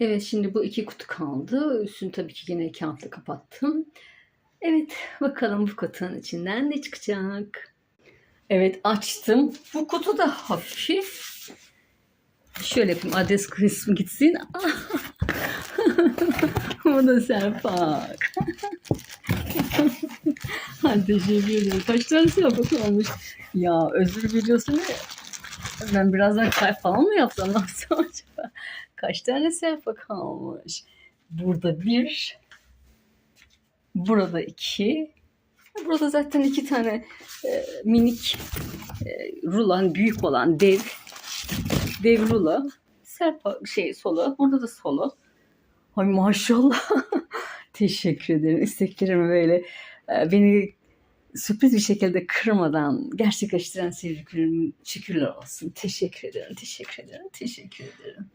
Evet şimdi bu iki kutu kaldı. Üstünü tabii ki yine kağıtla kapattım. Evet bakalım bu kutunun içinden ne çıkacak. Evet açtım. Bu kutu da hafif. Şöyle yapayım adres kısmı gitsin. bu da Serpak. Teşekkür ederim. Kaç tane Serpak olmuş? Ya özür biliyorsun. Ben birazdan kalp falan mı yapsam? Acaba? Kaç tane sayfa kalmış? Burada bir. Burada iki. Burada zaten iki tane e, minik e, rulan, büyük olan dev dev rula. Serpa şey solo. Burada da solo. Ay maşallah. Teşekkür ederim. İsteklerimi böyle e, beni sürpriz bir şekilde kırmadan gerçekleştiren sevdiklerim şükürler olsun. Teşekkür ederim, teşekkür ederim, teşekkür ederim.